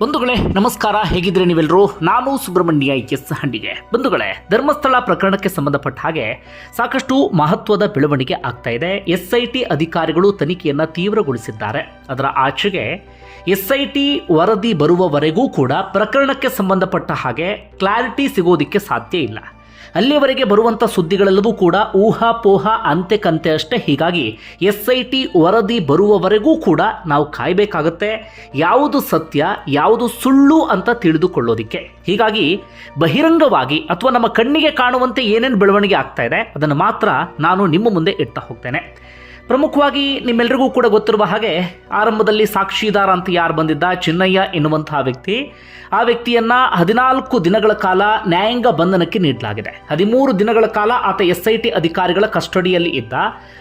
ಬಂಧುಗಳೇ, ನಮಸ್ಕಾರ. ಹೇಗಿದ್ರೆ ನೀವೆಲ್ಲರೂ ನಾನು ಸುಬ್ರಹ್ಮಣ್ಯ ಎಸ್ ಹಂಡಿಗೆ. ಬಂಧುಗಳೇ, ಧರ್ಮಸ್ಥಳ ಪ್ರಕರಣಕ್ಕೆ ಸಂಬಂಧಪಟ್ಟ ಹಾಗೆ ಸಾಕಷ್ಟು ಮಹತ್ವದ ಬೆಳವಣಿಗೆ ಆಗ್ತಾ ಇದೆ. ಎಸ್ ಐ ಟಿ ಅಧಿಕಾರಿಗಳು ತನಿಖೆಯನ್ನು ತೀವ್ರಗೊಳಿಸಿದ್ದಾರೆ. ಅದರ ಆಚೆಗೆ ಎಸ್ ಐ ಟಿ ವರದಿ ಬರುವವರೆಗೂ ಕೂಡ ಪ್ರಕರಣಕ್ಕೆ ಸಂಬಂಧಪಟ್ಟ ಹಾಗೆ ಕ್ಲಾರಿಟಿ ಸಿಗೋದಿಕ್ಕೆ ಸಾಧ್ಯ ಇಲ್ಲ. ಅಲ್ಲಿಯವರೆಗೆ ಬರುವಂಥ ಸುದ್ದಿಗಳೆಲ್ಲವೂ ಕೂಡ ಊಹಾಪೋಹ ಅಂತೆ ಕಂತೆ ಅಷ್ಟೇ. ಹೀಗಾಗಿ ಎಸ್ ಐ ಟಿ ವರದಿ ಬರುವವರೆಗೂ ಕೂಡ ನಾವು ಕಾಯಬೇಕಾಗತ್ತೆ. ಯಾವುದು ಸತ್ಯ, ಯಾವುದು ಸುಳ್ಳು ಅಂತ ತಿಳಿದುಕೊಳ್ಳೋದಿಕ್ಕೆ. ಹೀಗಾಗಿ ಬಹಿರಂಗವಾಗಿ ಅಥವಾ ನಮ್ಮ ಕಣ್ಣಿಗೆ ಕಾಣುವಂತೆ ಏನೇನು ಬೆಳವಣಿಗೆ ಆಗ್ತಾ ಇದೆ, ಅದನ್ನು ಮಾತ್ರ ನಾನು ನಿಮ್ಮ ಮುಂದೆ ಇಡ್ತಾ ಹೋಗ್ತೇನೆ. ಪ್ರಮುಖವಾಗಿ ನಿಮ್ಮೆಲ್ಲರಿಗೂ ಕೂಡ ಗೊತ್ತಿರುವ ಹಾಗೆ ಆರಂಭದಲ್ಲಿ ಸಾಕ್ಷಿದಾರ ಅಂತ ಯಾರು ಬಂದಿದ್ದ ಚಿನ್ನಯ್ಯ ಎನ್ನುವಂತಹ ವ್ಯಕ್ತಿ, ಆ ವ್ಯಕ್ತಿಯನ್ನ ಹದಿನಾಲ್ಕು ದಿನಗಳ ಕಾಲ ನ್ಯಾಯಾಂಗ ಬಂಧನಕ್ಕೆ ನೀಡಲಾಗಿದೆ. ಹದಿಮೂರು ದಿನಗಳ ಕಾಲ ಆತ ಎಸ್ ಅಧಿಕಾರಿಗಳ ಕಸ್ಟಡಿಯಲ್ಲಿ ಇದ್ದ.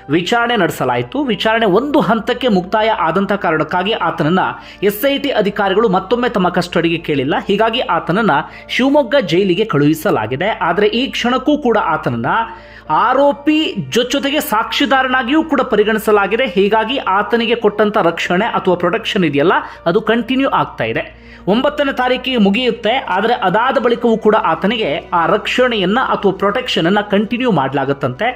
ವಿಚಾರಣೆ ನಡೆಸಲಾಯಿತು. ವಿಚಾರಣೆ ಒಂದು ಹಂತಕ್ಕೆ ಮುಕ್ತಾಯ ಆದಂಥ ಕಾರಣಕ್ಕಾಗಿ ಆತನನ್ನ ಎಸ್ ಅಧಿಕಾರಿಗಳು ಮತ್ತೊಮ್ಮೆ ತಮ್ಮ ಕಸ್ಟಡಿಗೆ ಕೇಳಿಲ್ಲ. ಹೀಗಾಗಿ ಆತನನ್ನ ಶಿವಮೊಗ್ಗ ಜೈಲಿಗೆ ಕಳುಹಿಸಲಾಗಿದೆ. ಆದರೆ ಈ ಕ್ಷಣಕ್ಕೂ ಕೂಡ ಆತನನ್ನ ಆರೋಪಿ ಜೊತೆಗೆ ಸಾಕ್ಷಿದಾರನಾಗಿಯೂ ಕೂಡ ಪರಿಗಣಿಸಲಾಗಿದೆ. ಹೀಗಾಗಿ ಆತನಿಗೆ ಕೊಟ್ಟಂತ ರಕ್ಷಣೆ ಅಥವಾ ಪ್ರೊಟೆಕ್ಷನ್ ಇದೆಯಲ್ಲ, ಅದು ಕಂಟಿನ್ಯೂ ಆಗ್ತಾ ಇದೆ. ಒಂಬತ್ತನೇ ತಾರೀಕಿಗೆ ಮುಗಿಯುತ್ತೆ, ಆದರೆ ಅದಾದ ಬಳಿಕವೂ ಕೂಡ ಆತನಿಗೆ ಆ ರಕ್ಷಣೆಯನ್ನ ಅಥವಾ ಪ್ರೊಟೆಕ್ಷನ್ ಅನ್ನ ಕಂಟಿನ್ಯೂ ಮಾಡಲಾಗುತ್ತಂತೆ.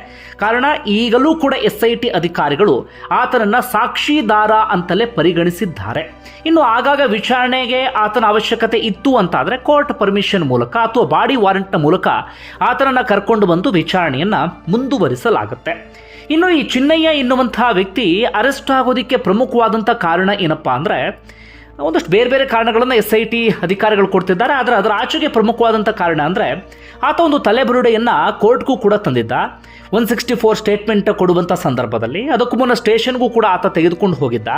ಕಾರಣ, ಈಗಲೂ ಕೂಡ ಎಸ್ ಐ ಟಿ ಅಧಿಕಾರಿಗಳು ಆತನನ್ನ ಸಾಕ್ಷಿದಾರ ಅಂತಲೇ ಪರಿಗಣಿಸಿದ್ದಾರೆ. ಇನ್ನು ಆಗಾಗ ವಿಚಾರಣೆಗೆ ಆತನ ಅವಶ್ಯಕತೆ ಇತ್ತು ಅಂತಾದರೆ ಕೋರ್ಟ್ ಪರ್ಮಿಷನ್ ಮೂಲಕ ಅಥವಾ ಬಾಡಿ ವಾರೆಂಟ್ನ ಮೂಲಕ ಆತನನ್ನ ಕರ್ಕೊಂಡು ಬಂದು ವಿಚಾರಣೆಯನ್ನ ಮುಂದುವರಿಸಲಾಗುತ್ತೆ. ಇನ್ನು ಈ ಚಿನ್ನಯ್ಯ ಎನ್ನುವಂತಹ ವ್ಯಕ್ತಿ ಅರೆಸ್ಟ್ ಆಗೋದಕ್ಕೆ ಪ್ರಮುಖವಾದಂಥ ಕಾರಣ ಏನಪ್ಪಾ ಅಂದರೆ ಒಂದಷ್ಟು ಬೇರೆ ಬೇರೆ ಕಾರಣಗಳನ್ನು ಎಸ್ ಐ ಟಿ ಅಧಿಕಾರಿಗಳು ಕೊಡ್ತಿದ್ದಾರೆ. ಆದರೆ ಅದರ ಆಚೆಗೆ ಪ್ರಮುಖವಾದಂಥ ಕಾರಣ ಅಂದರೆ ಆತ ಒಂದು ತಲೆಬುರುಡೆಯನ್ನು ಕೋರ್ಟ್ಗೂ ಕೂಡ ತಂದಿದ್ದ. ಒನ್ ಸಿಕ್ಸ್ಟಿ ಫೋರ್ ಸ್ಟೇಟ್ಮೆಂಟ್ ಕೊಡುವಂಥ ಸಂದರ್ಭದಲ್ಲಿ. ಅದಕ್ಕೂ ಮುನ್ನ ಸ್ಟೇಷನ್ಗೂ ಕೂಡ ಆತ ತೆಗೆದುಕೊಂಡು ಹೋಗಿದ್ದ.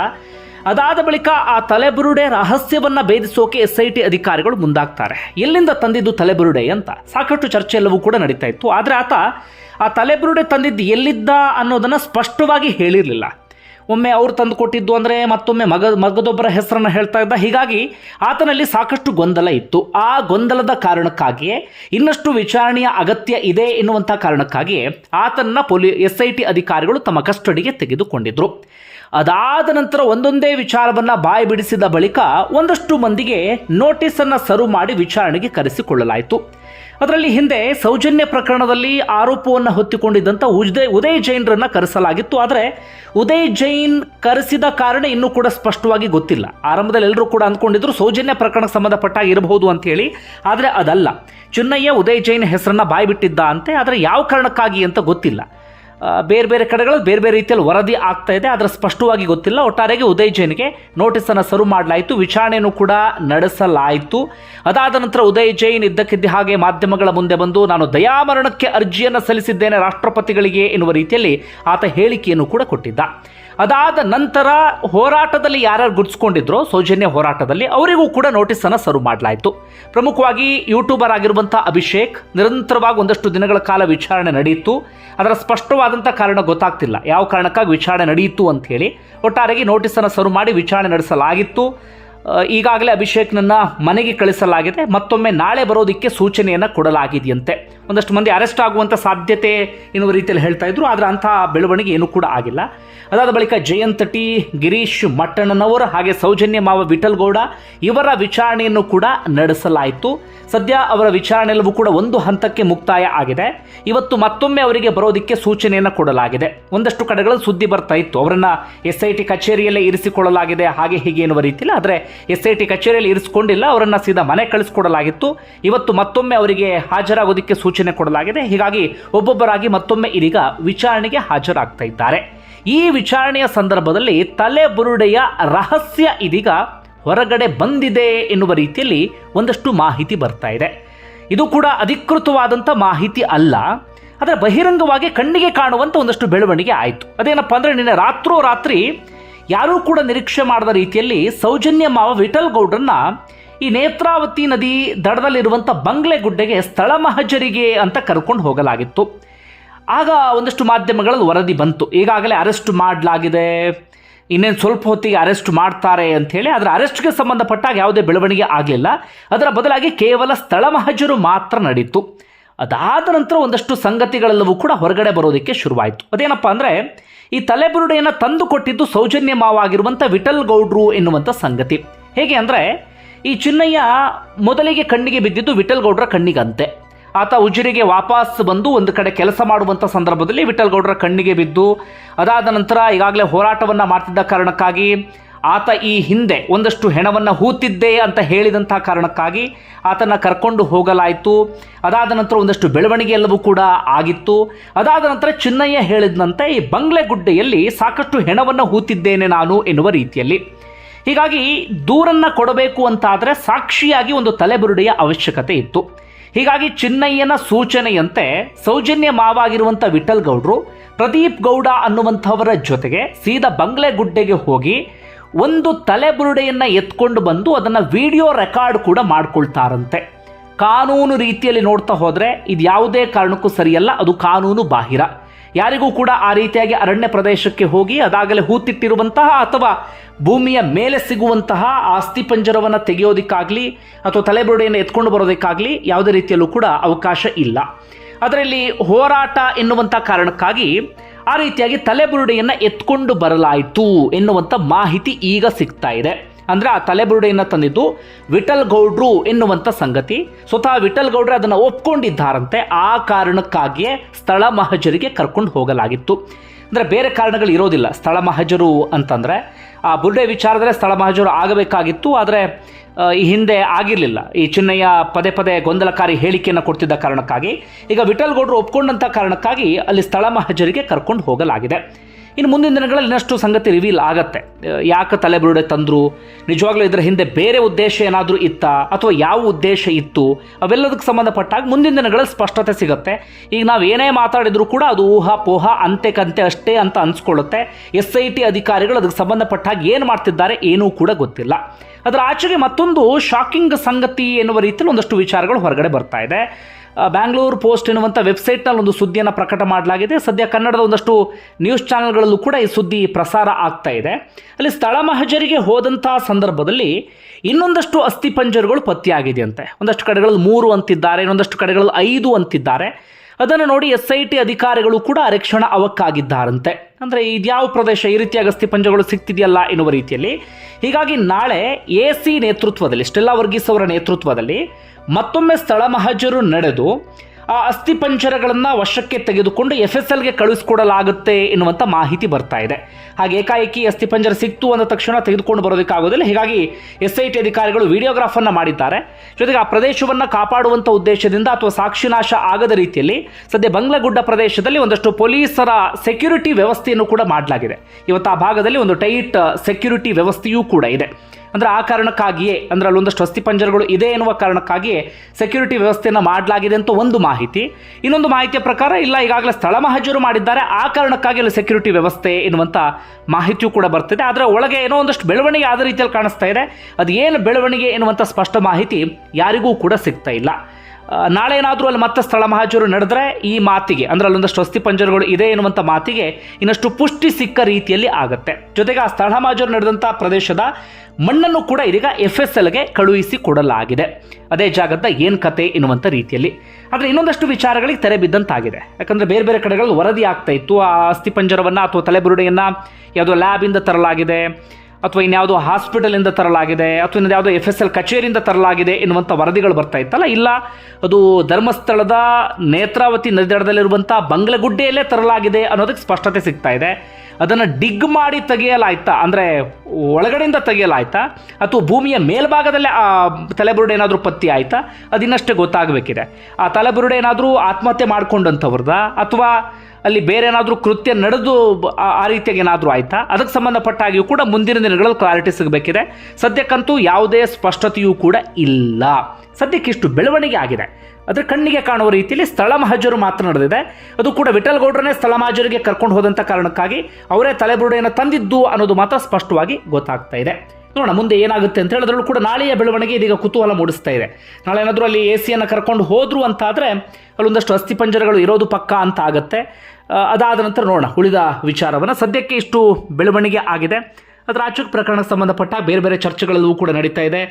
ಅದಾದ ಬಳಿಕ ಆ ತಲೆಬುರುಡೆ ರಹಸ್ಯವನ್ನ ಭೇದಿಸೋಕೆ ಎಸ್ ಐ ಟಿ ಅಧಿಕಾರಿಗಳು ಮುಂದಾಗ್ತಾರೆ. ಎಲ್ಲಿಂದ ತಂದಿದ್ದು ತಲೆಬುರುಡೆ ಅಂತ? ಸಾಕಷ್ಟು ಚರ್ಚೆ ಎಲ್ಲವೂ ಕೂಡ ನಡೀತಾ ಇತ್ತು. ಆದರೆ ಆತ ಆ ತಲೆಬುರುಡೆ ತಂದಿದ್ದು ಎಲ್ಲಿದ್ದ ಅನ್ನೋದನ್ನ ಸ್ಪಷ್ಟವಾಗಿ ಹೇಳಿರಲಿಲ್ಲ. ಒಮ್ಮೆ ಅವ್ರು ತಂದು ಕೊಟ್ಟಿದ್ದು ಅಂದರೆ ಮತ್ತೊಮ್ಮೆ ಮಗ, ಮಗದೊಬ್ಬರ ಹೆಸರನ್ನು ಹೇಳ್ತಾ ಇದ್ದ. ಹೀಗಾಗಿ ಆತನಲ್ಲಿ ಸಾಕಷ್ಟು ಗೊಂದಲ ಇತ್ತು. ಆ ಗೊಂದಲದ ಕಾರಣಕ್ಕಾಗಿಯೇ ಇನ್ನಷ್ಟು ವಿಚಾರಣೆಯ ಅಗತ್ಯ ಇದೆ ಎನ್ನುವಂಥ ಕಾರಣಕ್ಕಾಗಿಯೇ ಆತನ ಪೊಲೀ ಎಸ್ ಐ ಟಿ ಅಧಿಕಾರಿಗಳು ತಮ್ಮ ಕಸ್ಟಡಿಗೆ ತೆಗೆದುಕೊಂಡಿದ್ರು. ಅದಾದ ನಂತರ ಒಂದೊಂದೇ ವಿಚಾರವನ್ನ ಬಾಯಿ ಬಿಡಿಸಿದ ಬಳಿಕ ಒಂದಷ್ಟು ಮಂದಿಗೆ ನೋಟಿಸನ್ನು ಸರ್ವ್ ಮಾಡಿ ವಿಚಾರಣೆಗೆ ಕರೆಸಿಕೊಳ್ಳಲಾಯಿತು. ಅದರಲ್ಲಿ ಹಿಂದೆ ಸೌಜನ್ಯ ಪ್ರಕರಣದಲ್ಲಿ ಆರೋಪವನ್ನು ಹೊತ್ತಿಕೊಂಡಿದ್ದಂಥ ಉದಯ್ ಉದಯ್ ಜೈನ್ರನ್ನ ಕರೆಸಲಾಗಿತ್ತು. ಆದರೆ ಉದಯ್ ಜೈನ್ ಕರೆಸಿದ ಕಾರಣ ಇನ್ನೂ ಕೂಡ ಸ್ಪಷ್ಟವಾಗಿ ಗೊತ್ತಿಲ್ಲ. ಆರಂಭದಲ್ಲಿ ಎಲ್ಲರೂ ಕೂಡ ಅಂದ್ಕೊಂಡಿದ್ರು ಸೌಜನ್ಯ ಪ್ರಕರಣಕ್ಕೆ ಸಂಬಂಧಪಟ್ಟಾಗ ಇರಬಹುದು ಅಂತ ಹೇಳಿ. ಆದರೆ ಅದಲ್ಲ. ಚಿನ್ನಯ್ಯ ಉದಯ್ ಜೈನ್ ಹೆಸರನ್ನ ಬಾಯ್ಬಿಟ್ಟಿದ್ದ ಅಂತೆ. ಆದರೆ ಯಾವ ಕಾರಣಕ್ಕಾಗಿ ಅಂತ ಗೊತ್ತಿಲ್ಲ. ಬೇರೆ ಬೇರೆ ಕಡೆಗಳಲ್ಲಿ ಬೇರೆ ಬೇರೆ ರೀತಿಯಲ್ಲಿ ವರದಿ ಆಗ್ತಾ ಇದೆ. ಅದರ ಸ್ಪಷ್ಟವಾಗಿ ಗೊತ್ತಿಲ್ಲ. ಒಟ್ಟಾರೆಗೆ ಉದಯ್ ಜೈನ್ಗೆ ನೋಟಿಸನ್ನು ಸರ್ವ್ ಮಾಡಲಾಯಿತು. ವಿಚಾರಣೆಯನ್ನು ಕೂಡ ನಡೆಸಲಾಯಿತು. ಅದಾದ ನಂತರ ಉದಯ್ ಜೈನ್ ಇದ್ದಕ್ಕಿದ್ದ ಹಾಗೆ ಮಾಧ್ಯಮಗಳ ಮುಂದೆ ಬಂದು, ನಾನು ದಯಾಮರಣಕ್ಕೆ ಅರ್ಜಿಯನ್ನು ಸಲ್ಲಿಸಿದ್ದೇನೆ ರಾಷ್ಟ್ರಪತಿಗಳಿಗೆ ಎನ್ನುವ ರೀತಿಯಲ್ಲಿ ಆತ ಹೇಳಿಕೆಯನ್ನು ಕೂಡ ಕೊಟ್ಟಿದ್ದ. ಅದಾದ ನಂತರ ಹೋರಾಟದಲ್ಲಿ ಯಾರ್ಯಾರು ಗುರುತಿಸ್ಕೊಂಡಿದ್ರೋ ಸೌಜನ್ಯ ಹೋರಾಟದಲ್ಲಿ ಅವರಿಗೂ ಕೂಡ ನೋಟಿಸನ್ನು ಸರ್ವ್ ಮಾಡಲಾಯಿತು. ಪ್ರಮುಖವಾಗಿ ಯೂಟ್ಯೂಬರ್ ಆಗಿರುವಂಥ ಅಭಿಷೇಕ್ ನಿರಂತರವಾಗಿ ಒಂದಷ್ಟು ದಿನಗಳ ಕಾಲ ವಿಚಾರಣೆ ನಡೆಯಿತು. ಅದರ ಸ್ಪಷ್ಟವಾದಂಥ ಕಾರಣ ಗೊತ್ತಾಗ್ತಿಲ್ಲ. ಯಾವ ಕಾರಣಕ್ಕಾಗಿ ವಿಚಾರಣೆ ನಡೆಯಿತು ಅಂತ ಹೇಳಿ ಒಟ್ಟಾರೆಗೆ ನೋಟಿಸನ್ನು ಸರ್ವ್ ಮಾಡಿ ವಿಚಾರಣೆ ನಡೆಸಲಾಗಿತ್ತು. ಈಗಾಗಲೇ ಅಭಿಷೇಕ್ನನ್ನು ಮನೆಗೆ ಕಳಿಸಲಾಗಿದೆ. ಮತ್ತೊಮ್ಮೆ ನಾಳೆ ಬರೋದಕ್ಕೆ ಸೂಚನೆಯನ್ನು ಕೊಡಲಾಗಿದೆಯಂತೆ. ಒಂದಷ್ಟು ಮಂದಿ ಅರೆಸ್ಟ್ ಆಗುವಂಥ ಸಾಧ್ಯತೆ ಎನ್ನುವ ರೀತಿಯಲ್ಲಿ ಹೇಳ್ತಾ ಇದ್ರು. ಆದರೆ ಅಂತಹ ಬೆಳವಣಿಗೆ ಏನೂ ಕೂಡ ಆಗಿಲ್ಲ. ಅದಾದ ಬಳಿಕ ಜಯಂತ್ ಟಿ, ಗಿರೀಶ್ ಮಟ್ಟಣ್ಣನವರು ಹಾಗೆ ಸೌಜನ್ಯ ಮಾವ ವಿಠಲ್ಗೌಡ ಇವರ ವಿಚಾರಣೆಯನ್ನು ಕೂಡ ನಡೆಸಲಾಯಿತು. ಸದ್ಯ ಅವರ ವಿಚಾರಣೆ ಎಲ್ಲವೂ ಕೂಡ ಒಂದು ಹಂತಕ್ಕೆ ಮುಕ್ತಾಯ ಆಗಿದೆ. ಇವತ್ತು ಮತ್ತೊಮ್ಮೆ ಅವರಿಗೆ ಬರೋದಕ್ಕೆ ಸೂಚನೆಯನ್ನು ಕೊಡಲಾಗಿದೆ. ಒಂದಷ್ಟು ಕಡೆಗಳಲ್ಲಿ ಸುದ್ದಿ ಬರ್ತಾ ಇತ್ತು. ಅವರನ್ನು ಎಸ್ ಐ ಟಿ ಕಚೇರಿಯಲ್ಲೇ ಇರಿಸಿಕೊಳ್ಳಲಾಗಿದೆ. ಹಾಗೆ ಹೀಗೆ ಎನ್ನುವ ರೀತಿಯಲ್ಲಿ. ಆದರೆ ಎಸ್ ಐ ಟಿ ಕಚೇರಿಯಲ್ಲಿ ಇರಿಸಿಕೊಂಡಿಲ್ಲ, ಅವರನ್ನು ಸೀದಾ ಮನೆ ಕಳಿಸ್ಕೊಡಲಾಗಿತ್ತು. ಇವತ್ತು ಮತ್ತೊಮ್ಮೆ ಅವರಿಗೆ ಹಾಜರಾಗೋದಕ್ಕೆ ಸೂಚನೆ ಕೊಡಲಾಗಿದೆ. ಹೀಗಾಗಿ ಒಬ್ಬೊಬ್ಬರಾಗಿ ಮತ್ತೊಮ್ಮೆ ಇದೀಗ ವಿಚಾರಣೆಗೆ ಹಾಜರಾಗ್ತಾ ಇದ್ದಾರೆ. ಈ ವಿಚಾರಣೆಯ ಸಂದರ್ಭದಲ್ಲಿ ತಲೆ ಬುರುಡೆಯ ರಹಸ್ಯ ಇದೀಗ ಹೊರಗಡೆ ಬಂದಿದೆ ಎನ್ನುವ ರೀತಿಯಲ್ಲಿ ಒಂದಷ್ಟು ಮಾಹಿತಿ ಬರ್ತಾ ಇದೆ. ಇದು ಕೂಡ ಅಧಿಕೃತವಾದಂಥ ಮಾಹಿತಿ ಅಲ್ಲ, ಆದರೆ ಬಹಿರಂಗವಾಗಿ ಕಣ್ಣಿಗೆ ಕಾಣುವಂಥ ಒಂದಷ್ಟು ಬೆಳವಣಿಗೆ ಆಯಿತು. ಅದೇನಪ್ಪ ಅಂದರೆ ನಿನ್ನೆ ರಾತ್ರೋರಾತ್ರಿ ಯಾರೂ ಕೂಡ ನಿರೀಕ್ಷೆ ಮಾಡದ ರೀತಿಯಲ್ಲಿ ಸೌಜನ್ಯ ಮಾವ ವಿಠಲ್ ಗೌಡ್ರನ್ನ ಈ ನೇತ್ರಾವತಿ ನದಿ ದಡದಲ್ಲಿರುವಂಥ ಬಂಗ್ಲೆಗುಡ್ಡೆಗೆ ಸ್ಥಳ ಮಹಜರಿಗೆ ಅಂತ ಕರ್ಕೊಂಡು ಹೋಗಲಾಗಿತ್ತು. ಆಗ ಒಂದಷ್ಟು ಮಾಧ್ಯಮಗಳಲ್ಲಿ ವರದಿ ಬಂತು. ಈಗಾಗಲೇ ಅರೆಸ್ಟ್ ಮಾಡಲಾಗಿದೆ. ಇನ್ನೇನು ಸ್ವಲ್ಪ ಹೊತ್ತಿಗೆ ಅರೆಸ್ಟ್ ಮಾಡ್ತಾರೆ ಅಂಥೇಳಿ ಅದರ ಅರೆಸ್ಟ್ಗೆ ಸಂಬಂಧಪಟ್ಟಾಗ ಯಾವುದೇ ಬೆಳವಣಿಗೆ ಆಗಲಿಲ್ಲ. ಅದರ ಬದಲಾಗಿ ಕೇವಲ ಸ್ಥಳ ಮಹಜರು ಮಾತ್ರ ನಡೀತು. ಅದಾದ ನಂತರ ಒಂದಷ್ಟು ಸಂಗತಿಗಳೆಲ್ಲವೂ ಕೂಡ ಹೊರಗಡೆ ಬರೋದಕ್ಕೆ ಶುರುವಾಯಿತು. ಅದೇನಪ್ಪ ಅಂದರೆ ಈ ತಲೆಬುರುಡೆಯನ್ನು ತಂದು ಕೊಟ್ಟಿದ್ದು ಸೌಜನ್ಯ ಮಾವಾಗಿರುವಂಥ ವಿಠಲ್ ಗೌಡ್ರು ಎನ್ನುವಂಥ ಸಂಗತಿ. ಹೇಗೆ ಅಂದರೆ, ಈ ಚಿನ್ನಯ್ಯ ಮೊದಲಿಗೆ ಕಣ್ಣಿಗೆ ಬಿದ್ದಿದ್ದು ವಿಠಲ್ ಗೌಡ್ರ ಕಣ್ಣಿಗಂತೆ. ಆತ ಉಜಿರಿಗೆ ವಾಪಸ್ ಬಂದು ಒಂದು ಕಡೆ ಕೆಲಸ ಮಾಡುವಂಥ ಸಂದರ್ಭದಲ್ಲಿ ವಿಠಲ್ ಗೌಡ್ರ ಕಣ್ಣಿಗೆ ಬಿದ್ದು, ಅದಾದ ನಂತರ ಈಗಾಗಲೇ ಹೋರಾಟವನ್ನು ಮಾಡ್ತಿದ್ದ ಕಾರಣಕ್ಕಾಗಿ ಆತ ಈ ಹಿಂದೆ ಒಂದಷ್ಟು ಹೆಣವನ್ನು ಹೂತಿದ್ದೆ ಅಂತ ಹೇಳಿದಂಥ ಕಾರಣಕ್ಕಾಗಿ ಆತನ ಕರ್ಕೊಂಡು ಹೋಗಲಾಯಿತು. ಅದಾದ ನಂತರ ಒಂದಷ್ಟು ಬೆಳವಣಿಗೆ ಎಲ್ಲವೂ ಕೂಡ ಆಗಿತ್ತು. ಅದಾದ ನಂತರ ಚಿನ್ನಯ್ಯ ಹೇಳಿದಂತೆ ಈ ಬಂಗ್ಲೆಗುಡ್ಡೆಯಲ್ಲಿ ಸಾಕಷ್ಟು ಹೆಣವನ್ನು ಹೂತಿದ್ದೇನೆ ನಾನು ಎನ್ನುವ ರೀತಿಯಲ್ಲಿ. ಹೀಗಾಗಿ ದೂರನ್ನು ಕೊಡಬೇಕು ಅಂತಾದರೆ ಸಾಕ್ಷಿಯಾಗಿ ಒಂದು ತಲೆಬುರುಡೆಯ ಅವಶ್ಯಕತೆ ಇತ್ತು. ಹೀಗಾಗಿ ಚಿನ್ನಯ್ಯನ ಸೂಚನೆಯಂತೆ ಸೌಜನ್ಯ ಮಾವಾಗಿರುವಂಥ ವಿಠಲ್ ಗೌಡ್ರು ಪ್ರದೀಪ್ ಗೌಡ ಅನ್ನುವಂಥವರ ಜೊತೆಗೆ ಸೀದಾ ಬಂಗ್ಲೆಗುಡ್ಡೆಗೆ ಹೋಗಿ ಒಂದು ತಲೆಬುರುಡೆಯನ್ನು ಎತ್ಕೊಂಡು ಬಂದು ಅದನ್ನು ವಿಡಿಯೋ ರೆಕಾರ್ಡ್ ಕೂಡ ಮಾಡ್ಕೊಳ್ತಾರಂತೆ. ಕಾನೂನು ರೀತಿಯಲ್ಲಿ ನೋಡ್ತಾ ಹೋದರೆ ಇದು ಯಾವುದೇ ಕಾರಣಕ್ಕೂ ಸರಿಯಲ್ಲ, ಅದು ಕಾನೂನು ಬಾಹಿರ. ಯಾರಿಗೂ ಕೂಡ ಆ ರೀತಿಯಾಗಿ ಅರಣ್ಯ ಪ್ರದೇಶಕ್ಕೆ ಹೋಗಿ ಅದಾಗಲೇ ಹೂತಿಟ್ಟಿರುವಂತಹ ಅಥವಾ ಭೂಮಿಯ ಮೇಲೆ ಸಿಗುವಂತಹ ಆಸ್ತಿ ಪಂಜರವನ್ನು ತೆಗೆಯೋದಕ್ಕಾಗಲಿ ಅಥವಾ ತಲೆಬುರುಡೆಯನ್ನು ಎತ್ಕೊಂಡು ಬರೋದಕ್ಕಾಗಲಿ ಯಾವುದೇ ರೀತಿಯಲ್ಲೂ ಕೂಡ ಅವಕಾಶ ಇಲ್ಲ. ಅದರಲ್ಲಿ ಹೋರಾಟ ಎನ್ನುವಂಥ ಕಾರಣಕ್ಕಾಗಿ ಆ ರೀತಿಯಾಗಿ ತಲೆಬುರುಡೆಯನ್ನು ಎತ್ಕೊಂಡು ಬರಲಾಯಿತು ಎನ್ನುವಂಥ ಮಾಹಿತಿ ಈಗ ಸಿಗ್ತಾ ಇದೆ. ಅಂದ್ರೆ ಆ ತಲೆಬುರುಡೆಯನ್ನು ತಂದಿದ್ದು ವಿಠಲ್ ಗೌಡ್ರು ಎನ್ನುವಂಥ ಸಂಗತಿ. ಸ್ವತಃ ವಿಠಲ್ ಗೌಡ್ರು ಅದನ್ನು ಒಪ್ಕೊಂಡಿದ್ದಾರಂತೆ. ಆ ಕಾರಣಕ್ಕಾಗಿಯೇ ಸ್ಥಳ ಮಹಜರಿಗೆ ಕರ್ಕೊಂಡು ಹೋಗಲಾಗಿತ್ತು. ಅಂದರೆ ಬೇರೆ ಕಾರಣಗಳು ಇರೋದಿಲ್ಲ. ಸ್ಥಳ ಮಹಜರು ಅಂತಂದರೆ, ಆ ಬುರುಡೆ ವಿಚಾರದಲ್ಲೇ ಸ್ಥಳ ಮಹಜರು ಆಗಬೇಕಾಗಿತ್ತು, ಆದರೆ ಈ ಹಿಂದೆ ಆಗಿರಲಿಲ್ಲ. ಈ ಚಿನ್ನಯ್ಯ ಪದೇ ಪದೇ ಗೊಂದಲಕಾರಿ ಹೇಳಿಕೆಯನ್ನು ಕೊಡ್ತಿದ್ದ ಕಾರಣಕ್ಕಾಗಿ. ಈಗ ವಿಠಲ್ಗೌಡರು ಒಪ್ಕೊಂಡಂಥ ಕಾರಣಕ್ಕಾಗಿ ಅಲ್ಲಿ ಸ್ಥಳ ಮಹಜರಿಗೆ ಕರ್ಕೊಂಡು ಹೋಗಲಾಗಿದೆ. ಇನ್ನು ಮುಂದಿನ ದಿನಗಳಲ್ಲಿ ಇನ್ನಷ್ಟು ಸಂಗತಿ ರಿವೀಲ್ ಆಗುತ್ತೆ. ಯಾಕೆ ತಲೆಬುರುಡೆ ತಂದರು? ನಿಜವಾಗ್ಲೂ ಇದರ ಹಿಂದೆ ಬೇರೆ ಉದ್ದೇಶ ಏನಾದರೂ ಇತ್ತಾ? ಅಥವಾ ಯಾವ ಉದ್ದೇಶ ಇತ್ತು? ಅವೆಲ್ಲದಕ್ಕೆ ಸಂಬಂಧಪಟ್ಟಾಗ ಮುಂದಿನ ದಿನಗಳಲ್ಲಿ ಸ್ಪಷ್ಟತೆ ಸಿಗುತ್ತೆ. ಈಗ ನಾವು ಏನೇ ಮಾತಾಡಿದರೂ ಕೂಡ ಅದು ಊಹಾ ಪೋಹ, ಅಂತೆ ಕಂತೆ ಅಷ್ಟೇ ಅಂತ ಅನಿಸ್ಕೊಳ್ಳುತ್ತೆ. ಎಸ್ ಐ ಟಿ ಅಧಿಕಾರಿಗಳು ಅದಕ್ಕೆ ಸಂಬಂಧಪಟ್ಟಾಗ ಏನು ಮಾಡ್ತಿದ್ದಾರೆ ಏನೂ ಕೂಡ ಗೊತ್ತಿಲ್ಲ. ಅದರ ಆಚೆಗೆ ಮತ್ತೊಂದು ಶಾಕಿಂಗ್ ಸಂಗತಿ ಎನ್ನುವ ರೀತಿಯಲ್ಲಿ ಒಂದಷ್ಟು ವಿಚಾರಗಳು ಹೊರಗಡೆ ಬರ್ತಾ ಇದೆ. ಬ್ಯಾಂಗ್ಳೂರ್ ಪೋಸ್ಟ್ ಎನ್ನುವಂಥ ವೆಬ್ಸೈಟ್ನಲ್ಲಿ ಒಂದು ಸುದ್ದಿಯನ್ನು ಪ್ರಕಟ ಮಾಡಲಾಗಿದೆ. ಸದ್ಯ ಕನ್ನಡದ ಒಂದಷ್ಟು ನ್ಯೂಸ್ ಚಾನೆಲ್ಗಳಲ್ಲೂ ಕೂಡ ಈ ಸುದ್ದಿ ಪ್ರಸಾರ ಆಗ್ತಾ ಇದೆ. ಅಲ್ಲಿ ಸ್ಥಳ ಮಹಜರಿಗೆ ಹೋದಂಥ ಸಂದರ್ಭದಲ್ಲಿ ಇನ್ನೊಂದಷ್ಟು ಅಸ್ಥಿಪಂಜರಗಳು ಪತ್ತೆಯಾಗಿದೆಯಂತೆ. ಒಂದಷ್ಟು ಕಡೆಗಳಲ್ಲಿ ಮೂರು ಅಂತಿದ್ದಾರೆ, ಇನ್ನೊಂದಷ್ಟು ಕಡೆಗಳಲ್ಲಿ ಐದು ಅಂತಿದ್ದಾರೆ. ಅದನ್ನು ನೋಡಿ ಎಸ್ ಐ ಟಿ ಅಧಿಕಾರಿಗಳು ಕೂಡ ಅರೆಕ್ಷಣ ಅವಕ್ಕಾಗಿದ್ದಾರಂತೆ. ಅಂದರೆ ಇದ್ಯಾವ ಪ್ರದೇಶ ಈ ರೀತಿಯ ಅಗಸ್ತಿ ಅಸ್ಥಿಪಂಜರಗಳು ಸಿಗ್ತಿದೆಯಲ್ಲ ಎನ್ನುವ ರೀತಿಯಲ್ಲಿ. ಹೀಗಾಗಿ ನಾಳೆ ಎ ಸಿ ನೇತೃತ್ವದಲ್ಲಿ, ಸ್ಟೆಲ್ಲಾ ವರ್ಗೀಸ್ ಅವರ ನೇತೃತ್ವದಲ್ಲಿ ಮತ್ತೊಮ್ಮೆ ಸ್ಥಳ ಮಹಜರು ನಡೆದು ಆ ಅಸ್ಥಿಪಂಜರಗಳನ್ನು ವಶಕ್ಕೆ ತೆಗೆದುಕೊಂಡು ಎಫ್ ಎಸ್ ಎಲ್ಗೆ ಕಳಿಸ್ಕೊಡಲಾಗುತ್ತೆ ಎನ್ನುವಂಥ ಮಾಹಿತಿ ಬರ್ತಾ ಇದೆ. ಹಾಗೆ ಏಕಾಏಕಿ ಅಸ್ಥಿಪಂಜರ ಸಿಕ್ತು ಅಂದ ತಕ್ಷಣ ತೆಗೆದುಕೊಂಡು ಬರೋದಕ್ಕಾಗೋದಿಲ್ಲ. ಹೀಗಾಗಿ ಎಸ್ ಐ ಟಿ ಅಧಿಕಾರಿಗಳು ವಿಡಿಯೋಗ್ರಾಫನ್ನು ಮಾಡಿದ್ದಾರೆ. ಜೊತೆಗೆ ಆ ಪ್ರದೇಶವನ್ನು ಕಾಪಾಡುವಂಥ ಉದ್ದೇಶದಿಂದ ಅಥವಾ ಸಾಕ್ಷಿನಾಶ ಆಗದ ರೀತಿಯಲ್ಲಿ ಸದ್ಯ ಬಂಗ್ಲಗುಡ್ಡ ಪ್ರದೇಶದಲ್ಲಿ ಒಂದಷ್ಟು ಪೊಲೀಸರ ಸೆಕ್ಯೂರಿಟಿ ವ್ಯವಸ್ಥೆಯನ್ನು ಕೂಡ ಮಾಡಲಾಗಿದೆ. ಇವತ್ತು ಆ ಭಾಗದಲ್ಲಿ ಒಂದು ಟೈಟ್ ಸೆಕ್ಯೂರಿಟಿ ವ್ಯವಸ್ಥೆಯೂ ಕೂಡ ಇದೆ. ಅಂದ್ರೆ ಆ ಕಾರಣಕ್ಕಾಗಿಯೇ, ಅಂದ್ರೆ ಅಲ್ಲೊಂದಷ್ಟು ಅಸ್ಥಿಪಂಜರಗಳು ಇದೆ ಎನ್ನುವ ಕಾರಣಕ್ಕಾಗಿಯೇ ಸೆಕ್ಯೂರಿಟಿ ವ್ಯವಸ್ಥೆಯನ್ನು ಮಾಡಲಾಗಿದೆ ಅಂತ ಒಂದು ಮಾಹಿತಿ. ಇನ್ನೊಂದು ಮಾಹಿತಿಯ ಪ್ರಕಾರ, ಇಲ್ಲ, ಈಗಾಗಲೇ ಸ್ಥಳ ಮಹಜೂರು ಮಾಡಿದ್ದಾರೆ. ಆ ಕಾರಣಕ್ಕಾಗಿ ಅಲ್ಲಿ ಸೆಕ್ಯೂರಿಟಿ ವ್ಯವಸ್ಥೆ ಎನ್ನುವಂಥ ಮಾಹಿತಿಯೂ ಕೂಡ ಬರ್ತಿದೆ. ಆದರೆ ಒಳಗೆ ಏನೋ ಒಂದಷ್ಟು ಬೆಳವಣಿಗೆ ಆದ ರೀತಿಯಲ್ಲಿ ಕಾಣಿಸ್ತಾ ಇದೆ. ಅದು ಏನು ಬೆಳವಣಿಗೆ ಎನ್ನುವಂಥ ಸ್ಪಷ್ಟ ಮಾಹಿತಿ ಯಾರಿಗೂ ಕೂಡ ಸಿಗ್ತಾ ಇಲ್ಲ. ನಾಳೆ ಏನಾದರೂ ಅಲ್ಲಿ ಮತ್ತೆ ಸ್ಥಳ ಮಹಾಜರು ನಡೆದ್ರೆ ಈ ಮಾತಿಗೆ, ಅಂದರೆ ಅಲ್ಲೊಂದಷ್ಟು ಅಸ್ಥಿ ಪಂಜರಗಳು ಇದೆ ಎನ್ನುವಂಥ ಮಾತಿಗೆ ಇನ್ನಷ್ಟು ಪುಷ್ಟಿ ಸಿಕ್ಕ ರೀತಿಯಲ್ಲಿ ಆಗುತ್ತೆ. ಜೊತೆಗೆ ಆ ಸ್ಥಳ ಮಹಾಜರು ನಡೆದಂಥ ಪ್ರದೇಶದ ಮಣ್ಣನ್ನು ಕೂಡ ಇದೀಗ ಎಫ್ ಎಸ್ ಎಲ್ಗೆ ಕಳುಹಿಸಿ ಕೊಡಲಾಗಿದೆ. ಅದೇ ಜಾಗದ ಏನು ಕತೆ ಎನ್ನುವಂಥ ರೀತಿಯಲ್ಲಿ. ಆದರೆ ಇನ್ನೊಂದಷ್ಟು ವಿಚಾರಗಳಿಗೆ ತೆರೆ ಬಿದ್ದಂತಾಗಿದೆ. ಯಾಕಂದರೆ ಬೇರೆ ಬೇರೆ ಕಡೆಗಳಲ್ಲಿ ವರದಿ ಆಗ್ತಾ ಇತ್ತು. ಆ ಅಸ್ಥಿ ಪಂಜರವನ್ನು ಅಥವಾ ತಲೆಬುರುಡೆಯನ್ನು ಯಾವುದೋ ಲ್ಯಾಬಿಂದ ತರಲಾಗಿದೆ. ಅಥವಾ ಇನ್ಯಾವುದೋ ಹಾಸ್ಪಿಟಲಿಂದ ತರಲಾಗಿದೆ ಅಥವಾ ಇನ್ಯಾವುದೋ ಎಫ್ ಎಸ್ ಎಲ್ ಕಚೇರಿಯಿಂದ ತರಲಾಗಿದೆ ಎನ್ನುವಂಥ ವರದಿಗಳು ಬರ್ತಾ ಇತ್ತಲ್ಲ? ಇಲ್ಲ, ಅದು ಧರ್ಮಸ್ಥಳದ ನೇತ್ರಾವತಿ ನದಿ ದಡದಲ್ಲಿರುವಂಥ ಬಂಗ್ಲಗುಡ್ಡೆಯಲ್ಲೇ ತರಲಾಗಿದೆ ಅನ್ನೋದಕ್ಕೆ ಸ್ಪಷ್ಟತೆ ಸಿಗ್ತಾ ಇದೆ. ಅದನ್ನು ಡಿಗ್ ಮಾಡಿ ತೆಗೆಯಲಾಯ್ತಾ? ಅಂದರೆ ಒಳಗಡೆಯಿಂದ ತೆಗೆಯಲಾಯ್ತಾ? ಅಥವಾ ಭೂಮಿಯ ಮೇಲ್ಭಾಗದಲ್ಲೇ ಆ ತಲೆಬುರುಡೆ ಏನಾದರೂ ಪತ್ತಿ ಆಯ್ತಾ? ಅದಿನ್ನಷ್ಟೇ ಗೊತ್ತಾಗಬೇಕಿದೆ. ಆ ತಲೆಬುರುಡೆ ಏನಾದರೂ ಆತ್ಮಹತ್ಯೆ ಮಾಡ್ಕೊಂಡಂಥವ್ರದ? ಅಥವಾ ಅಲ್ಲಿ ಬೇರೆ ಏನಾದರೂ ಕೃತ್ಯ ನಡೆದು ಆ- ರೀತಿಯಾಗಿ ಏನಾದರೂ ಆಯಿತಾ? ಅದಕ್ಕೆ ಸಂಬಂಧಪಟ್ಟ ಹಾಗೆಯೂ ಕೂಡ ಮುಂದಿನ ದಿನಗಳಲ್ಲಿ ಕ್ಲಾರಿಟಿ ಸಿಗಬೇಕಿದೆ. ಸದ್ಯಕ್ಕಂತೂ ಯಾವುದೇ ಸ್ಪಷ್ಟತೆಯೂ ಕೂಡ ಇಲ್ಲ. ಸದ್ಯಕ್ಕಿಷ್ಟು ಬೆಳವಣಿಗೆ ಆಗಿದೆ. ಅದರ ಕಣ್ಣಿಗೆ ಕಾಣುವ ರೀತಿಯಲ್ಲಿ ಸ್ಥಳ ಮಹಜರು ಮಾತ್ರ ನಡೆದಿದೆ. ಅದು ಕೂಡ ವಿಠಲ್ ಗೌಡ್ರನೇ ಸ್ಥಳ ಮಹಜರಿಗೆ ಕರ್ಕೊಂಡು ಹೋದಂಥ ಕಾರಣಕ್ಕಾಗಿ ಅವರೇ ತಲೆಬುರುಡೆಯನ್ನು ತಂದಿದ್ದು ಅನ್ನೋದು ಮಾತ್ರ ಸ್ಪಷ್ಟವಾಗಿ ಗೊತ್ತಾಗ್ತಾ ಇದೆ. ನೋಡೋಣ, ಮುಂದೆ ಏನಾಗುತ್ತೆ ಅಂತ ಹೇಳಿದ್ರಲ್ಲೂ ಕೂಡ ನಾಳೆಯ ಬೆಳವಣಿಗೆ ಇದೀಗ ಕುತೂಹಲ ಮೂಡಿಸ್ತಾ ಇದೆ. ನಾಳೆ ಏನಾದರೂ ಅಲ್ಲಿ ಎ ಸಿಯನ್ನು ಕರ್ಕೊಂಡು ಹೋದ್ರು ಅಂತಾದರೆ ಅಲ್ಲೊಂದಷ್ಟು ಅಸ್ಥಿಪಂಜರಗಳು ಇರೋದು ಪಕ್ಕ ಅಂತ ಆಗುತ್ತೆ. ಅದಾದ ನಂತರ ನೋಡೋಣ. ಉಳಿದ ವಿಚಾರವನ್ನು. ಸದ್ಯಕ್ಕೆ ಇಷ್ಟು ಬೆಳವಣಿಗೆ ಆಗಿದೆ. ಅದರ ಆಚುಕ್ ಪ್ರಕರಣಕ್ಕೆ ಸಂಬಂಧಪಟ್ಟ ಬೇರೆ ಬೇರೆ ಚರ್ಚೆಗಳಲ್ಲೂ ಕೂಡ ನಡೀತಾ ಇದೆ.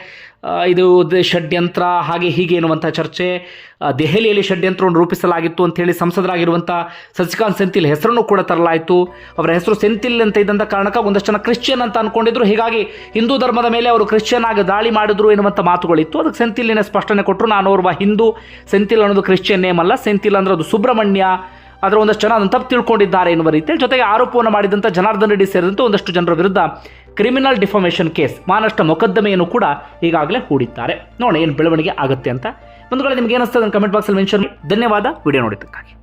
ಇದು ಷಡ್ಯಂತ್ರ, ಹಾಗೆ ಹೀಗೆ ಎನ್ನುವಂಥ ಚರ್ಚೆ ದೆಹಲಿಯಲ್ಲಿ ಷಡ್ಯಂತ್ರವನ್ನು ರೂಪಿಸಲಾಗಿತ್ತು ಅಂತೇಳಿ ಸಂಸದರಾಗಿರುವಂಥ ಸಸಿಕಾಂತ್ ಸೆಂಥಿಲ್ ಹೆಸರನ್ನು ಕೂಡ ತರಲಾಯಿತು. ಅವರ ಹೆಸರು ಸೆಂಥಿಲ್ ಅಂತ ಇದ್ದಂಥ ಕಾರಣಕ್ಕೆ ಒಂದಷ್ಟು ಜನ ಕ್ರಿಶ್ಚಿಯನ್ ಅಂತ ಅನ್ಕೊಂಡಿದ್ರು. ಹೀಗಾಗಿ ಹಿಂದೂ ಧರ್ಮದ ಮೇಲೆ ಅವರು ಕ್ರಿಶ್ಚಿಯನ್ ಆಗಿ ದಾಳಿ ಮಾಡಿದ್ರು ಎನ್ನುವಂಥ ಮಾತುಗಳಿತ್ತು. ಅದಕ್ಕೆ ಸೆಂಥಿಲ್ಲಿನ ಸ್ಪಷ್ಟನೆ ಕೊಟ್ಟರು ನಾನು ಓರ್ವ ಹಿಂದೂ. ಸೆಂಥಿಲ್ ಅನ್ನೋದು ಕ್ರಿಶ್ಚಿಯನ್ ನೇಮ್ ಅಲ್ಲ. ಸೆಂಥಿಲ್ ಅಂದ್ರೆ ಅದು ಸುಬ್ರಹ್ಮಣ್ಯ ಅದರ ಒಂದಷ್ಟು ಜನ ಅದನ್ನು ತಪ್ಪು ತಿಳ್ಕೊಂಡಿದ್ದಾರೆ ಎನ್ನುವ ರೀತಿಯಲ್ಲಿ ಜೊತೆಗೆ ಆರೋಪವನ್ನು ಮಾಡಿದಂಥ ಜನಾರ್ದನ್ ರೆಡ್ಡಿ ಸೇರಿದಂತೆ ಒಂದಷ್ಟು ಜನರ ವಿರುದ್ಧ ಕ್ರಿಮಿನಲ್ ಡಿಫಾಮೇಷನ್ ಕೇಸ್ ಮಾನಷ್ಟ ಮೊಕದ್ದಮೆಯನ್ನು ಕೂಡ ಈಗಾಗಲೇ ಹೂಡಿದ್ದಾರೆ. ನೋಡಿ ಏನು ಬೆಳವಣಿಗೆ ಆಗುತ್ತೆ ಅಂತ. ಬಂಧುಗಳೇ, ನಿಮ್ಗೆ ಏನಿಸ್ತದೆ ಕಮೆಂಟ್ ಬಾಕ್ಸಲ್ಲಿ ಮೆನ್ಷನ್ ಧನ್ಯವಾದ. ವಿಡಿಯೋ ನೋಡಿದ್ದಕ್ಕಾಗಿ.